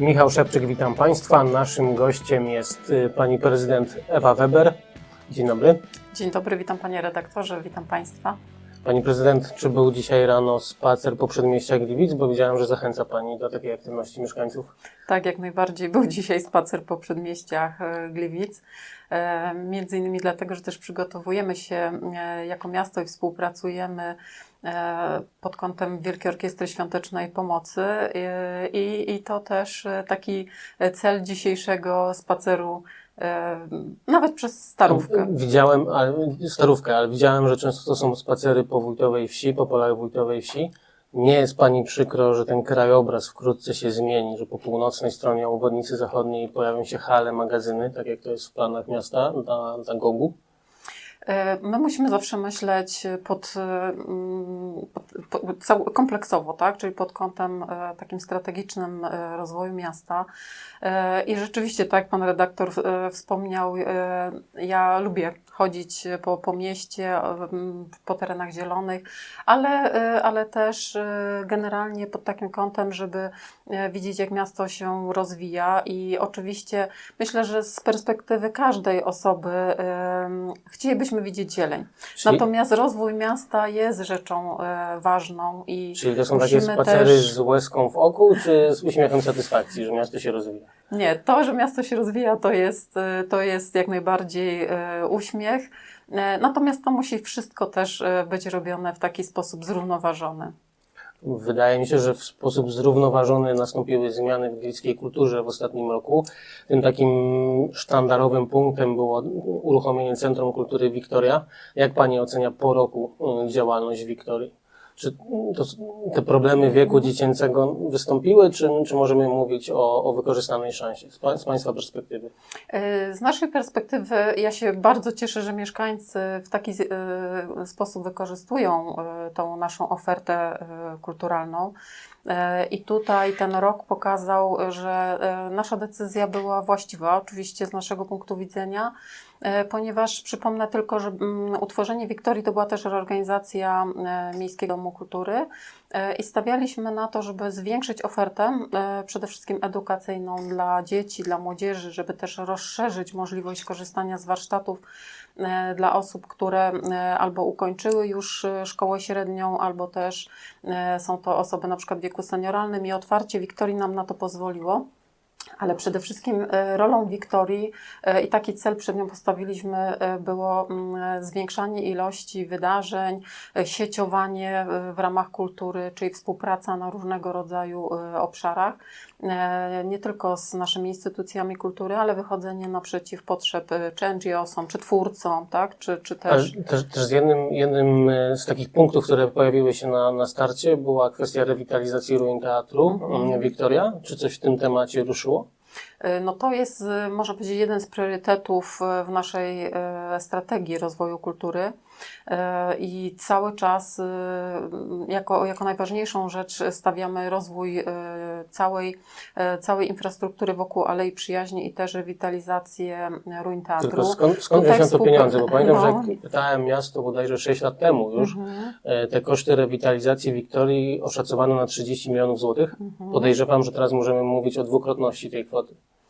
Michał Szewczyk, witam Państwa. Naszym gościem jest y, pani prezydent Ewa Weber. Dzień dobry. Dzień dobry, witam panie redaktorze, witam państwa. Pani prezydent, czy był dzisiaj rano spacer po przedmieściach Gliwic? Bo widziałem, że zachęca Pani do takiej aktywności mieszkańców. Tak, jak najbardziej był dzisiaj spacer po przedmieściach e, Gliwic. E, Między innymi dlatego, że też przygotowujemy się e, jako miasto i współpracujemy pod kątem Wielkiej Orkiestry Świątecznej Pomocy e, i, i to też e, taki cel dzisiejszego spaceru e, nawet przez Starówkę. Widziałem, ale, starówkę, ale widziałem, że często to są spacery po Wójtowej Wsi, po polach Wójtowej Wsi. Nie jest Pani przykro, że ten krajobraz wkrótce się zmieni, że po północnej stronie obwodnicy zachodniej pojawią się hale, magazyny, tak jak to jest w planach miasta na, na Gogu? E, My musimy zawsze myśleć pod, e, mm, pod, pod, kompleksowo, tak? czyli pod kątem e, takim strategicznym rozwoju miasta. I rzeczywiście, tak jak pan redaktor wspomniał, ja lubię chodzić po, po mieście, po terenach zielonych, ale, ale też generalnie pod takim kątem, żeby widzieć, jak miasto się rozwija. I oczywiście myślę, że z perspektywy każdej osoby em, chcielibyśmy widzieć zieleń. Czyli, Natomiast rozwój miasta jest rzeczą e, ważną i czyli to są takie spacery też- z łezką w oku, czy z uśmiechem satysfakcji, że miasto się rozwija? nie, to, że miasto się rozwija, to jest, e, to jest jak najbardziej e, uśmiech. E, Natomiast to musi wszystko też e, być robione w taki sposób zrównoważony. Wydaje mi się, że w sposób zrównoważony nastąpiły zmiany w gliwickiej kulturze w ostatnim roku. Tym takim sztandarowym punktem było uruchomienie Centrum Kultury Wiktoria. Jak Pani ocenia po roku y, działalność Wiktorii? Czy to, te problemy wieku dziecięcego wystąpiły, czy, czy możemy mówić o, o wykorzystanej szansie z, z Państwa perspektywy? E, Z naszej perspektywy ja się bardzo cieszę, że mieszkańcy w taki e, sposób wykorzystują e, tą naszą ofertę kulturalną. I tutaj ten rok pokazał, że nasza decyzja była właściwa, oczywiście z naszego punktu widzenia, ponieważ przypomnę tylko, że mm, utworzenie Wiktorii to była też reorganizacja e, Miejskiego Domu Kultury e, i stawialiśmy na to, żeby zwiększyć ofertę, e, przede wszystkim edukacyjną dla dzieci, dla młodzieży, żeby też rozszerzyć możliwość korzystania z warsztatów e, dla osób, które e, albo ukończyły już e, szkołę średnią, albo też e, są to osoby na przykład w wieku senioralnym i otwarcie Wiktorii nam na to pozwoliło. Ale przede wszystkim e, rolą Wiktorii e, i taki cel przed nią postawiliśmy e, było mm, zwiększanie ilości wydarzeń, sieciowanie w ramach kultury, czyli współpraca na różnego rodzaju obszarach, nie tylko z naszymi instytucjami kultury, ale wychodzenie naprzeciw potrzeb e, czy NGO-som, czy twórcom, tak? czy, czy też też, też z jednym, jednym e, z takich punktów, które pojawiły się na, na starcie, była kwestia rewitalizacji ruin teatru Mhm. Wiktoria. Czy coś w tym temacie ruszyło? E, No to jest, e, można powiedzieć, jeden z priorytetów e, w naszej strategii rozwoju kultury i cały czas jako, jako najważniejszą rzecz stawiamy rozwój całej, całej infrastruktury wokół Alei Przyjaźni i też rewitalizację ruin teatru. Tylko skąd, skąd wziąć to pieniądze? Bo pamiętam, no. że pytałem miasto bodajże 6 lat temu już, Mhm, te koszty rewitalizacji Wiktorii oszacowano na 30 milionów złotych. mhm. Podejrzewam, że teraz możemy mówić o dwukrotności tej kwoty.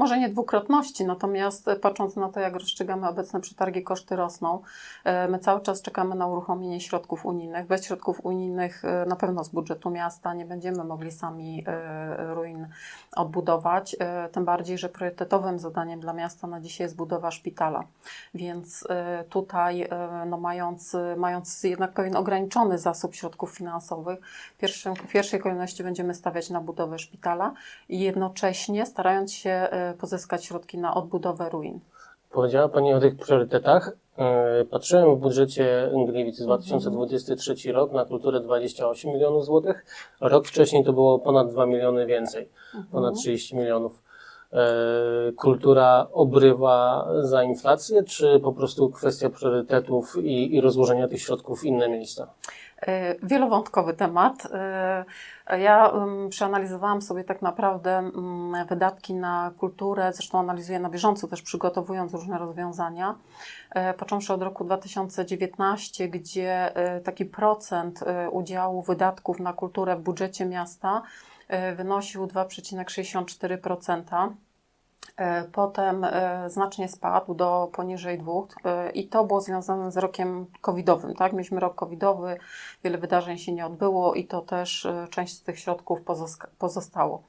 Może nie dwukrotności, natomiast patrząc na to, jak rozstrzygamy obecne przetargi, koszty rosną. E, My cały czas czekamy na uruchomienie środków unijnych. Bez środków unijnych e, na pewno z budżetu miasta nie będziemy mogli sami e, ruin odbudować. Tym bardziej, że priorytetowym zadaniem dla miasta na dzisiaj jest budowa szpitala. Więc tutaj, no mając, mając jednak pewien ograniczony zasób środków finansowych, w pierwszej kolejności będziemy stawiać na budowę szpitala i jednocześnie starając się pozyskać środki na odbudowę ruin. Powiedziała Pani o tych priorytetach. E, Patrzyłem w budżecie Gliwic 2023 rok na kulturę 28 milionów złotych. Rok wcześniej to było ponad 2 miliony więcej, ponad 30 milionów. E, Kultura obrywa za inflację, czy po prostu kwestia priorytetów i, i rozłożenia tych środków w inne miejsca? E, Wielowątkowy temat. E, Ja przeanalizowałam sobie tak naprawdę ym, wydatki na kulturę, zresztą analizuję na bieżąco, też przygotowując różne rozwiązania. E, Począwszy od roku 2019, gdzie taki procent udziału wydatków na kulturę w budżecie miasta wynosił 2,64%. E, Potem e, znacznie spadł do poniżej dwóch e, i to było związane z rokiem covidowym. Tak? Mieliśmy rok covidowy, wiele wydarzeń się nie odbyło i to też część z tych środków pozostało.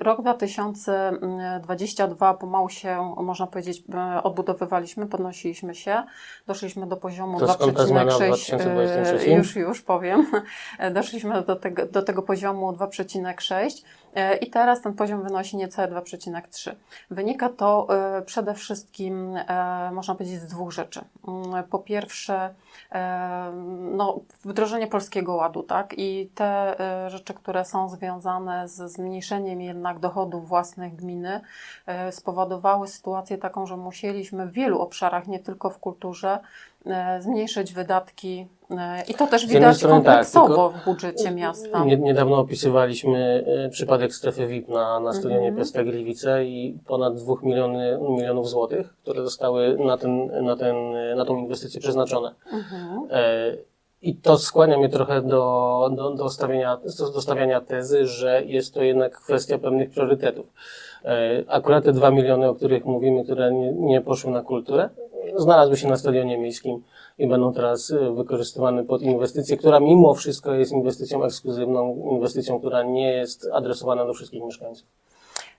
Rok 2022 pomału się, można powiedzieć, odbudowywaliśmy, podnosiliśmy się, doszliśmy do poziomu To skąd ta zmiana w 2,6. 2023? e, Już, już powiem. Doszliśmy do tego, do tego poziomu 2,6 e, i teraz ten poziom wynosi niecałe 2,3. Wynika to e, przede wszystkim, e, można powiedzieć, z dwóch rzeczy. Mm, Po pierwsze, e, no, wdrożenie Polskiego Ładu, tak? I te e, rzeczy, które są związane z zmniejszeniem jednak dochodów własnych gminy, e, spowodowały sytuację taką, że musieliśmy w wielu obszarach, nie tylko w kulturze, e, zmniejszyć wydatki e, i to też widać strony tak, kompleksowo w budżecie miasta. Nie, niedawno opisywaliśmy e, przypadek strefy VIP na, na stadionie Mhm. PSP Gliwice i ponad 2 miliony, milionów złotych, które zostały na, ten, na, ten, na tą inwestycję przeznaczone. Mhm. E, I to skłania mnie trochę do, do, do, stawiania, do stawiania tezy, że jest to jednak kwestia pewnych priorytetów. E, Akurat te 2 miliony, o których mówimy, które nie, nie poszły na kulturę, znalazły się na stadionie miejskim i będą teraz e, wykorzystywane pod inwestycję, która mimo wszystko jest inwestycją ekskluzywną, inwestycją, która nie jest adresowana do wszystkich mieszkańców.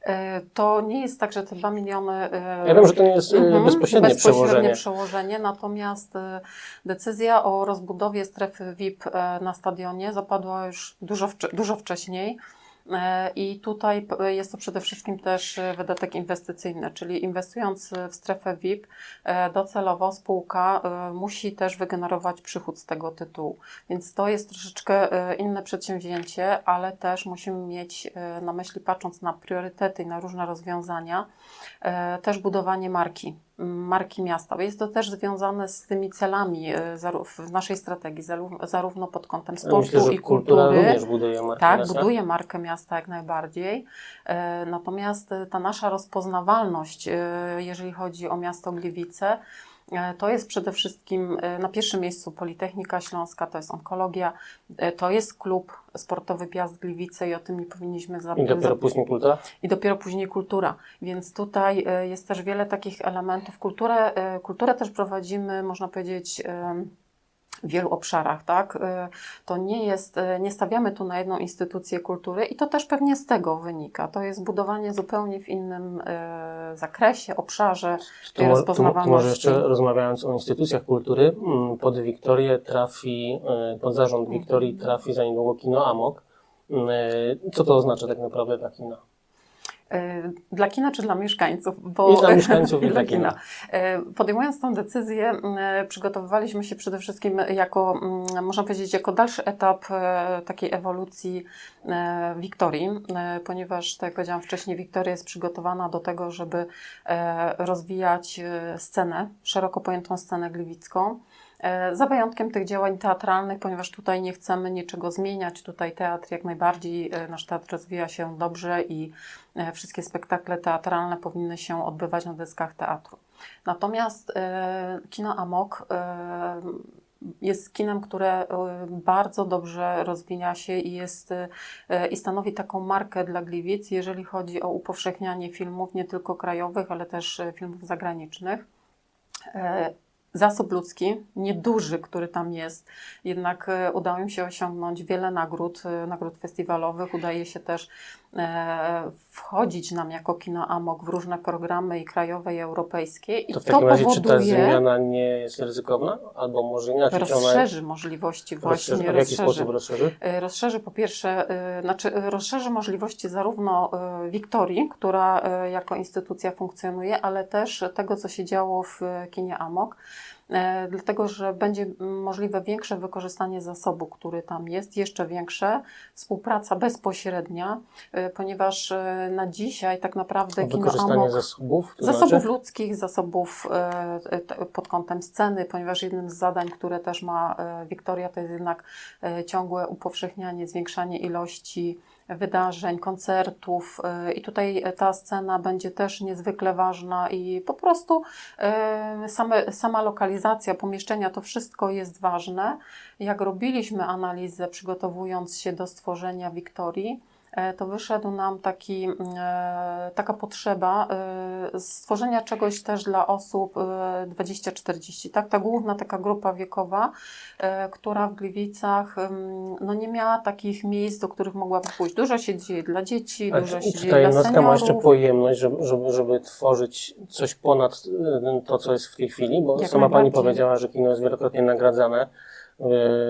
E, To nie jest tak, że te 2 miliony. e, Ja wiem, że to nie jest e, Mhm, bezpośrednie, przełożenie. przełożenie, natomiast e, decyzja o rozbudowie strefy VIP e, na stadionie zapadła już dużo, dużo wcześniej. E, I tutaj jest to przede wszystkim też e, wydatek inwestycyjny, czyli inwestując w strefę VIP, e, docelowo spółka musi też wygenerować przychód z tego tytułu. Więc to jest troszeczkę inne przedsięwzięcie, ale też musimy mieć na myśli, patrząc na priorytety i na różne rozwiązania, też budowanie marki, marki miasta. Jest to też związane z tymi celami e, w naszej strategii, zaró- zarówno pod kątem sportu Myślę, i kultury. również buduje markę Tak, miasta. buduje markę miasta jak najbardziej. E, Natomiast e, ta nasza rozpoznawalność, jeżeli chodzi o miasto Gliwice, to jest przede wszystkim e, na pierwszym miejscu Politechnika Śląska, to jest onkologia, e, to jest klub sportowy Piast Gliwice i o tym nie powinniśmy I zapomnieć dopiero później kultura. i dopiero później kultura. Więc tutaj e, jest też wiele takich elementów. Kulturę, e, kulturę też prowadzimy, można powiedzieć, w wielu obszarach, tak? E, To nie jest, e, nie stawiamy tu na jedną instytucję kultury i to też pewnie z tego wynika. To jest budowanie zupełnie w innym e, zakresie, obszarze to, mo- to może rozpoznawalności. jeszcze rozmawiając o instytucjach kultury, mm, pod Wiktorię trafi, pod zarząd Wiktorii trafi za niedługo kino Amok. Co to oznacza tak naprawdę dla kina? E, Dla kina czy dla mieszkańców? Bo, I dla mieszkańców, i dla kina. E, Podejmując tę decyzję, e, przygotowywaliśmy się przede wszystkim jako, mm, można powiedzieć, jako dalszy etap takiej ewolucji Wiktorii, ponieważ, tak jak powiedziałam wcześniej, Wiktoria jest przygotowana do tego, żeby rozwijać scenę, szeroko pojętą scenę gliwicką. E, Za wyjątkiem tych działań teatralnych, ponieważ tutaj nie chcemy niczego zmieniać. Tutaj teatr jak najbardziej, e, nasz teatr rozwija się dobrze i e, wszystkie spektakle teatralne powinny się odbywać na deskach teatru. Natomiast kino Amok jest kinem, które bardzo dobrze rozwija się i jest i stanowi taką markę dla Gliwic, jeżeli chodzi o upowszechnianie filmów nie tylko krajowych, ale też filmów zagranicznych. Zasób ludzki, nieduży, który tam jest, jednak e, udało im się osiągnąć wiele nagród, e, nagród festiwalowych. Udaje się też e, wchodzić nam jako kino Amok w różne programy i krajowe, i europejskie. I To to, w takim razie czy ta powoduje, zmiana nie jest ryzykowna? Albo może inaczej, czy ona rozszerzy możliwości właśnie, rozszerzy? W jaki rozszerzy. sposób rozszerzy? Rozszerzy po pierwsze, znaczy rozszerzy możliwości zarówno Wiktorii, która jako instytucja funkcjonuje, ale też tego, co się działo w kinie Amok. E, Dlatego, że będzie możliwe większe wykorzystanie zasobu, który tam jest, jeszcze większe, współpraca bezpośrednia, e, ponieważ e, na dzisiaj tak naprawdę kino Wykorzystanie Amok zasobów? Zasobów znaczy? ludzkich, zasobów pod kątem sceny, ponieważ jednym z zadań, które też ma Wiktoria, to jest jednak ciągłe upowszechnianie, zwiększanie ilości wydarzeń, koncertów e, i tutaj ta scena będzie też niezwykle ważna i po prostu e, same, sama lokalizacja pomieszczenia, to wszystko jest ważne. Jak robiliśmy analizę przygotowując się do stworzenia Wiktorii, e, to wyszedł nam taki, taka potrzeba stworzenia czegoś też dla osób e, 20-40. Tak? Ta główna taka grupa wiekowa, e, która w Gliwicach no nie miała takich miejsc, do których mogłaby pójść. Dużo się dzieje dla dzieci, A dużo czy, się czy dzieje dla jednostka ma jeszcze seniorów. pojemność, żeby, żeby, żeby tworzyć coś ponad y, to, co jest w tej chwili? Bo Jak sama Pani powiedziała, że kino jest wielokrotnie nagradzane.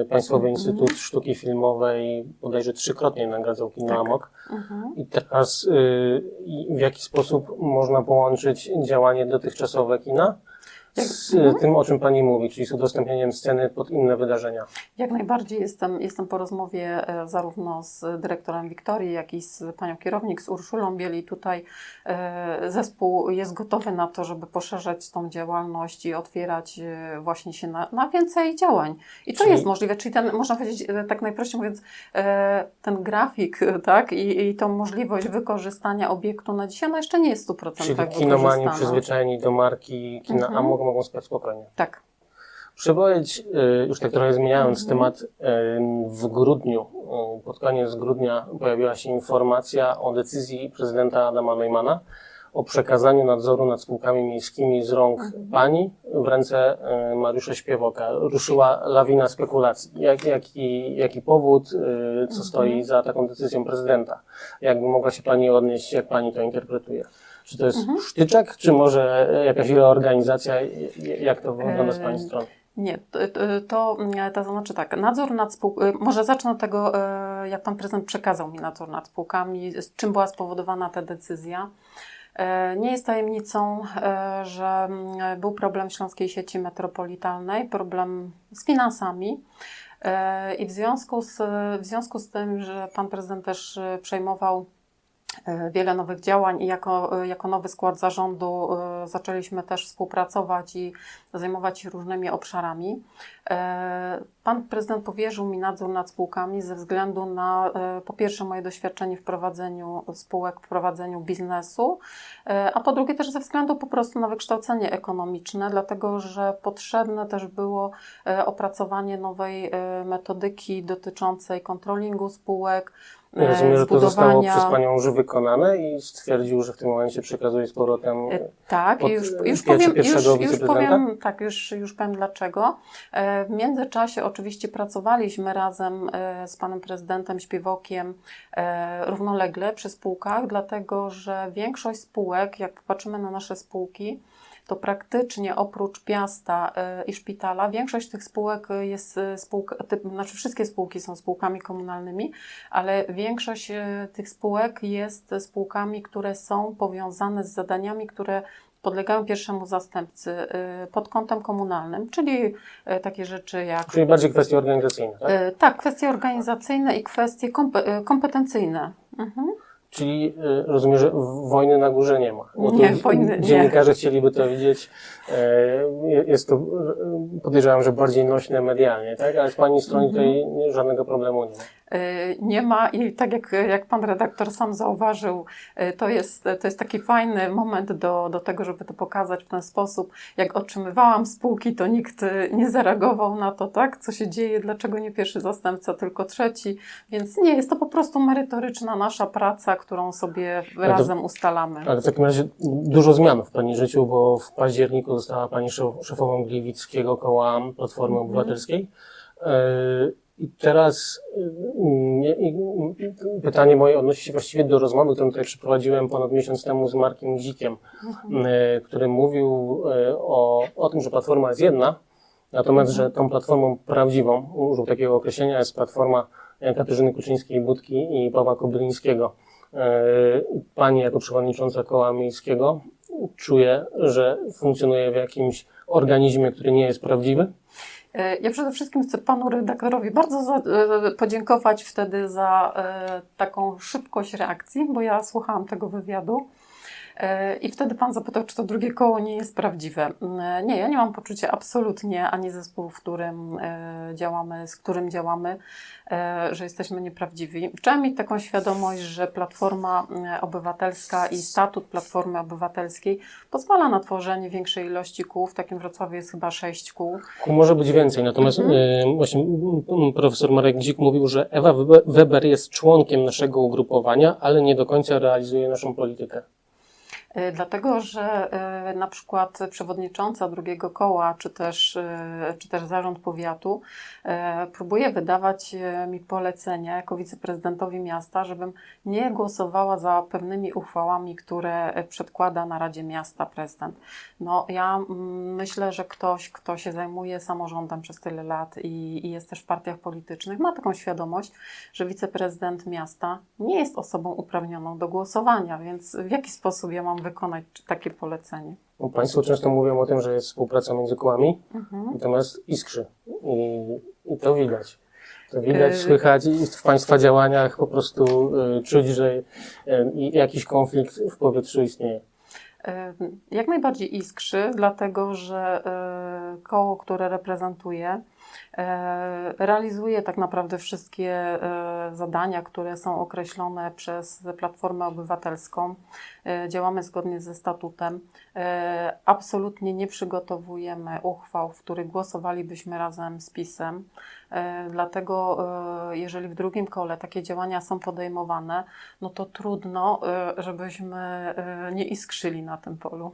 Y, Państwowy Mhm. Instytut Sztuki Filmowej bodajże trzykrotnie nagradzał kino Tak. Amok. Mhm. I teraz y, w jaki sposób można połączyć działanie dotychczasowe kina z y, tym, o czym Pani mówi, czyli z udostępnieniem sceny pod inne wydarzenia? Jak najbardziej jestem, jestem po rozmowie e, zarówno z dyrektorem Wiktorii, jak i z panią kierownik, z Urszulą Bieli. Tutaj e, zespół jest gotowy na to, żeby poszerzać tą działalność i otwierać e, właśnie się na, na więcej działań. I to Czyli- jest możliwe, czyli ten, można powiedzieć, e, tak najprościej mówiąc, e, ten grafik, e, tak, i, i tą możliwość wykorzystania obiektu na dzisiaj, ona jeszcze nie jest w 100% Czyli tak kinomani wykorzystana. przyzwyczajeni do marki kina Mhm. Amok mogą spać spokojnie. Tak. Przepowiedź, y, już tak trochę zmieniając Mhm. temat, y, w grudniu, y, pod koniec grudnia pojawiła się informacja o decyzji prezydenta Adama Neumana o przekazaniu nadzoru nad spółkami miejskimi z rąk Mhm. pani w ręce y, Mariusza Śpiewoka. Ruszyła lawina spekulacji. Jak, jaki, jaki powód, co Mhm. stoi za taką decyzją prezydenta? Jakby mogła się pani odnieść, jak pani to interpretuje? Czy to jest Mhm. sztyczek, czy może jakaś reorganizacja? Jak to wygląda z pani strony? Nie, to, to, to, mm, znaczy tak, nadzór nad spółkami, może zacznę od tego, e, jak pan prezydent przekazał mi nadzór nad spółkami, z czym była spowodowana ta decyzja. E, Nie jest tajemnicą, e, że mm, był problem śląskiej sieci metropolitalnej, problem z finansami. E, I w związku, z, w związku z tym, że pan prezydent też e, przejmował wiele nowych działań i jako, e, jako nowy skład zarządu e, zaczęliśmy też współpracować i zajmować się różnymi obszarami. E, Pan prezydent powierzył mi nadzór nad spółkami ze względu na e, po pierwsze moje doświadczenie w prowadzeniu spółek, w prowadzeniu biznesu, e, a po drugie też ze względu po prostu na wykształcenie ekonomiczne, dlatego że potrzebne też było e, opracowanie nowej e, metodyki dotyczącej kontrolingu spółek, e, Rozumiem, że to zostało przez Panią już wykonane i stwierdził, że w tym momencie przekazuje z powrotem. E, Tak, Pod, już, e, już powiem, już, już powiem, tak, już, już powiem dlaczego. W międzyczasie oczywiście pracowaliśmy razem z panem prezydentem Śpiewokiem równolegle przy spółkach, dlatego że większość spółek, jak patrzymy na nasze spółki, to praktycznie oprócz Piasta e, i szpitala, większość tych spółek jest e, spółka, znaczy wszystkie spółki są spółkami komunalnymi, ale większość e, tych spółek jest spółkami, które są powiązane z zadaniami, które podlegają pierwszemu zastępcy pod kątem komunalnym, czyli takie rzeczy jak Czyli bardziej kwestie organizacyjne, tak? tak, kwestie organizacyjne i kwestie kompe, kompetencyjne. Mhm. Czyli y, rozumiem, że wojny na górze nie ma. Bo Nie, wojny nie. Dziennikarze chcieliby to widzieć. E, Jest to, y, podejrzewam, że bardziej nośne medialnie, tak? Ale z Pani strony Mhm. tutaj nie- żadnego problemu nie ma. Y, Nie ma i tak jak, jak pan redaktor sam zauważył, y, to jest, to jest taki fajny moment do, do tego, żeby to pokazać w ten sposób. Jak otrzymywałam spółki, to nikt y, nie zareagował na to, tak? Co się dzieje, dlaczego nie pierwszy zastępca, tylko trzeci. Więc nie, jest to po prostu merytoryczna nasza praca, którą sobie razem ustalamy. Ale w takim razie dużo zmian w Pani życiu, bo w październiku została Pani szef- szefową Gliwickiego Koła Platformy Mhm. Obywatelskiej. E, I teraz y, nie, i, pytanie moje odnosi się właściwie do rozmowy, którą tutaj przeprowadziłem ponad miesiąc temu z Markiem Gzikiem, Mhm. y, który mówił y, o, o tym, że Platforma jest jedna, natomiast, że tą platformą prawdziwą, użył takiego określenia, jest Platforma Katarzyny Kuczyńskiej-Budki i Pawła Kobylińskiego. Pani jako przewodnicząca koła miejskiego czuje, że funkcjonuje w jakimś organizmie, który nie jest prawdziwy? E, Ja przede wszystkim chcę panu redaktorowi bardzo za, e, podziękować wtedy za e, taką szybkość reakcji, bo ja słuchałam tego wywiadu. I wtedy pan zapytał, czy to drugie koło nie jest prawdziwe. Nie, ja nie mam poczucia absolutnie ani zespołu, w którym e, działamy, z którym działamy, e, że jesteśmy nieprawdziwi. Trzeba mieć taką świadomość, że Platforma e, Obywatelska i statut Platformy Obywatelskiej pozwala na tworzenie większej ilości kół. W takim Wrocławiu jest chyba sześć kół. Kół Może być więcej, natomiast Mhm. właśnie profesor Marek Dzik mówił, że Ewa Webe- Weber jest członkiem naszego ugrupowania, ale nie do końca realizuje naszą politykę. E, Dlatego, że e, na przykład przewodnicząca drugiego koła, czy też, e, czy też zarząd powiatu próbuje wydawać mi polecenie jako wiceprezydentowi miasta, żebym nie głosowała za pewnymi uchwałami, które przedkłada na Radzie Miasta prezydent. No ja myślę, że ktoś, kto się zajmuje samorządem przez tyle lat i, i jest też w partiach politycznych, ma taką świadomość, że wiceprezydent miasta nie jest osobą uprawnioną do głosowania, więc w jaki sposób ja mam wykonać takie polecenie? Bo Państwo często mówią o tym, że jest współpraca między kołami, Mhm. natomiast iskrzy. I, i to widać. To widać, Y- słychać i w Państwa działaniach po prostu y, czuć, że y, jakiś konflikt w powietrzu istnieje. Jak najbardziej iskrzy, dlatego że koło, które reprezentuję, realizuje tak naprawdę wszystkie e, zadania, które są określone przez Platformę Obywatelską. E, Działamy zgodnie ze statutem. E, Absolutnie nie przygotowujemy uchwał, w których głosowalibyśmy razem z PiSem. E, Dlatego, e, jeżeli w drugim kole takie działania są podejmowane, no to trudno, e, żebyśmy e, nie iskrzyli na tym polu.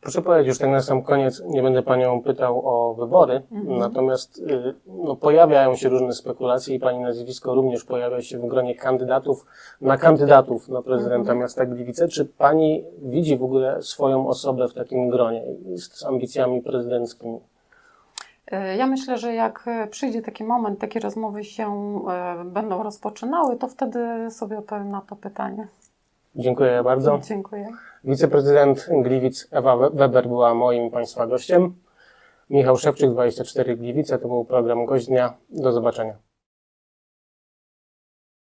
Proszę powiedzieć, już tak na sam koniec, nie będę Panią pytał o wybory, Mhm. natomiast y, no, pojawiają się różne spekulacje i Pani nazwisko również pojawia się w gronie kandydatów na kandydatów na prezydenta Mhm. miasta Gliwice. Czy Pani widzi w ogóle swoją osobę w takim gronie z, ambicjami prezydenckimi? E, Ja myślę, że jak e, przyjdzie taki moment, takie rozmowy się e, będą rozpoczynały, to wtedy sobie odpowiem na to pytanie. Dziękuję bardzo. Dziękuję. Wiceprezydent Gliwic Ewa We- Weber była moim Państwa gościem. Michał Szewczyk, 24 Gliwice, to był program Gość Dnia. Do zobaczenia.